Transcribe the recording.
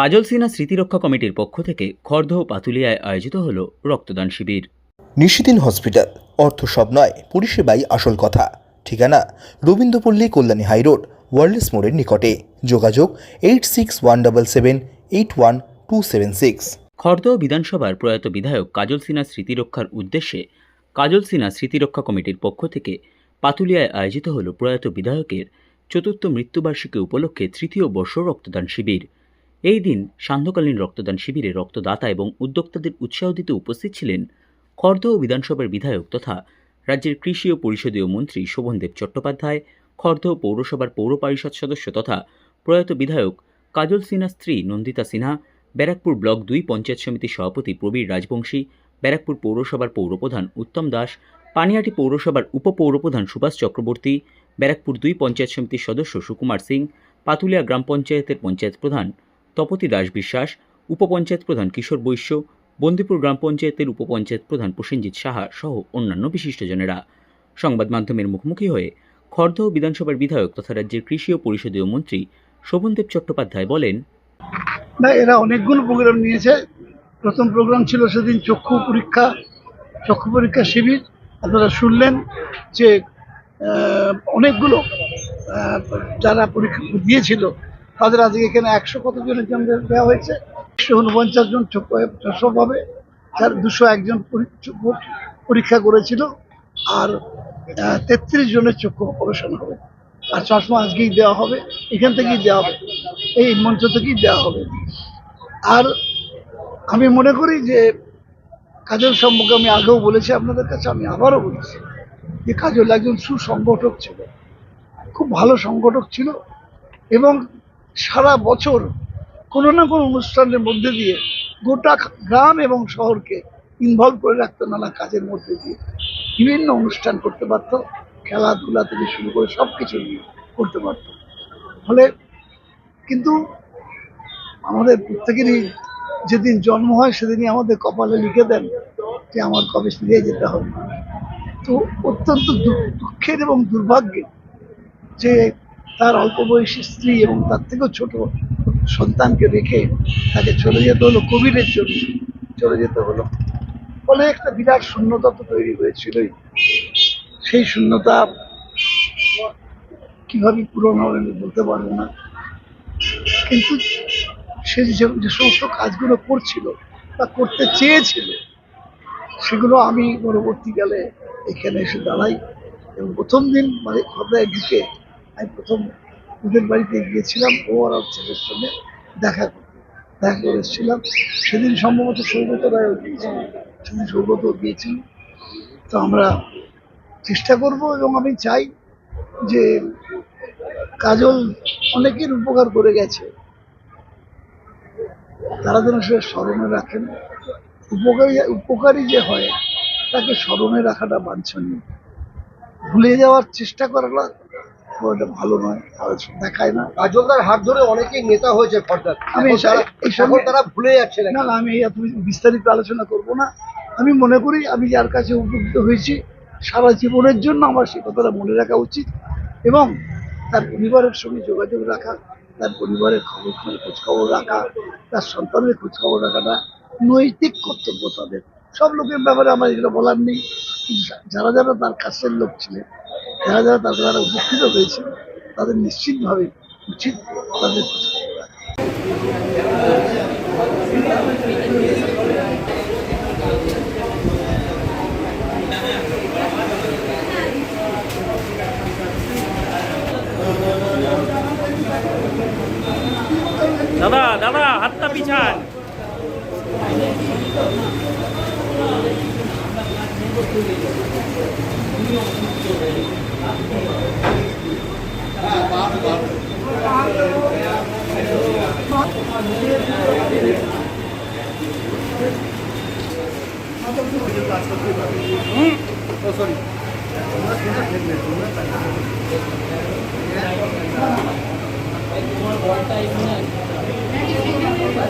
কাজল সিনহা স্মৃতিরক্ষা কমিটির পক্ষ থেকে খর্ধ পাতুলিয়ায় আয়োজিত হল রক্তদান শিবির। নিশিদিন হসপিটাল অর্থ সব নয় পরিষেবাই আসল কথা। ঠিকানা রবীন্দ্রপল্লী কল্যাণী হাইরোড ওয়ার্ল্ডস মোড়ের নিকটে। যোগাযোগ eight six one double seven eight one two seven six. Khardah বিধানসভার প্রয়াত বিধায়ক কাজল সিনহা স্মৃতিরক্ষার উদ্দেশ্যে কাজল সিনহা স্মৃতিরক্ষা কমিটির পক্ষ থেকে পাতুলিয়ায় আয়োজিত হল প্রয়াত বিধায়কের চতুর্থ মৃত্যুবার্ষিকী উপলক্ষে তৃতীয় বর্ষ রক্তদান শিবির। এই দিন সান্ধ্যকালীন রক্তদান শিবিরে রক্তদাতা এবং উদ্যোক্তাদের উৎসাহ দিতে উপস্থিত ছিলেন খর্দ বিধানসভার বিধায়ক তথা রাজ্যের কৃষি ও পরিষদীয় মন্ত্রী শোভনদেব চট্টোপাধ্যায়, খর্দ পৌরসভার পৌর পরিষদ সদস্য তথা প্রয়াত বিধায়ক কাজল সিনহা স্ত্রী নন্দিতা সিনহা, ব্যারাকপুর ব্লক দুই পঞ্চায়েত সমিতির সভাপতি প্রবীর রাজবংশী, ব্যারাকপুর পৌরসভার পৌরপ্রধান উত্তম দাস পানিহাটি পৌরসভার উপপৌরপ্রধান সুভাষ চক্রবর্তী, ব্যারাকপুর দুই পঞ্চায়েত সমিতির সদস্য সুকুমার সিং, পাতুলিয়া গ্রাম পঞ্চায়েতের পঞ্চায়েত প্রধান তপতি দাস বিশ্বাস উপপঞ্চায়েত প্রধান কিশোর বৈশ্য, বন্দিপুর গ্রাম পঞ্চায়েতের উপপঞ্চায়েত প্রধান প্রসেনজিৎ সাহা সহ অন্যান্য বিশিষ্টজনেরা। সংবাদ মাধ্যমের মুখোমুখি হয়ে খর্দহ বিধানসভার বিধায়ক তথা রাজ্যের কৃষি ও পরিষদীয় মন্ত্রী শোভনদেব চট্টোপাধ্যায় বলেন, না, এরা অনেকগুলো প্রোগ্রাম নিয়েছে। প্রথম প্রোগ্রাম ছিল সেদিন চক্ষু পরীক্ষা চক্ষু পরীক্ষা শিবির। আপনারা শুনলেন যে অনেকগুলো যারা পরীক্ষা দিয়েছিল তাদের আজকে এখানে একশো কত জনের জন্য দেওয়া হয়েছে? একশো উনপঞ্চাশ জন প্রসব হবে। যার দুশো একজন পরী- পরীক্ষা করেছিল আর তেত্রিশ জনের চক্ষু অপারেশন হবে। আর চশমা আজকেই দেওয়া হবে। এখান থেকেই দেওয়া হবে। এই মঞ্চ থেকেই দেওয়া হবে। আর আমি মনে করি যে কাজল সম্পর্কে আমি আগেও বলেছি আপনাদের কাছে, আমি আবারও বলেছি যে কাজল একজন সুসংগঠক ছিল। খুব ভালো সংগঠক ছিল এবং সারা বছর কোনো না কোনো অনুষ্ঠানের মধ্যে দিয়ে গোটা গ্রাম এবং শহরকে ইনভলভ করে রাখতো নানা কাজের মধ্যে দিয়ে। বিভিন্ন অনুষ্ঠান করতে পারতো, খেলাধুলা থেকে শুরু করে সব কিছু নিয়ে করতে পারতো। ফলে কিন্তু আমাদের প্রত্যেকেরই যেদিন জন্ম হয় সেদিনই আমাদের কপালে লিখে দেন যে আমার কবে ফিরে যেতে হবে। তো অত্যন্ত দুঃখের এবং দুর্ভাগ্যের যে তার অল্প বয়সী স্ত্রী এবং তার থেকেও ছোট সন্তানকে রেখে তাকে চলে যেতে হলো কোভিডের জন্য চলে যেতে হলো। ফলে একটা বিরাট শূন্যতা তো তৈরি হয়েছিলই। সেই শূন্যতা কীভাবে পূরণ হবে আমি বলতে পারব না। কিন্তু সে যে যে সমস্ত কাজগুলো করছিল বা করতে চেয়েছিল, সেগুলো আমি পরবর্তীকালে এখানে এসে দাঁড়াই এবং প্রথম দিন মানে খবরায় ঢুকে আমি প্রথম ওদের বাড়িতে গিয়েছিলাম, ও আর ওর ছেলের সঙ্গে দেখা করতে। দেখা করে এসেছিলাম। সেদিন সম্ভবত সৌগত রায়ও গিয়েছিল সেদিন সৌগত গিয়েছিল। তো আমরা চেষ্টা করব এবং আমি চাই যে কাজল অনেকের উপকার করে গেছে। তারা যেন সে স্মরণে রাখেন। উপকারী উপকারী যে হয়, তাকে স্মরণে রাখাটা বাঞ্ছনীয়। ভুলে যাওয়ার চেষ্টা করাটা ভালো নয় তারা দেখায় না। কাজলদার হাত ধরে অনেকেই নেতা হয়েছে ফর্দার আমি এখন তারা- ভুলে যাচ্ছে না। না আমি এত বিস্তারিত আলোচনা করব না। আমি মনে করি আমি যার কাছে উপকৃত হয়েছি সারা জীবনের জন্য আমার সে কথাটা মনে রাখা উচিত এবং তার পরিবারের সঙ্গে যোগাযোগ রাখা তার পরিবারের খবর খোঁজ খবর রাখা তার সন্তানের খোঁজখবর রাখাটা নৈতিক কর্তব্য তাদের। সব লোকের ব্যাপারে আমার এগুলো বলার নেই। যারা যারা তার কাছের লোক ছিলেন যারা যারা তারা তারা উপকৃত হয়েছে, তাদের নিশ্চিতভাবে উচিত তাদের দাদা দাদা, হাতটা পিছান Thank you. どうしたいんですか?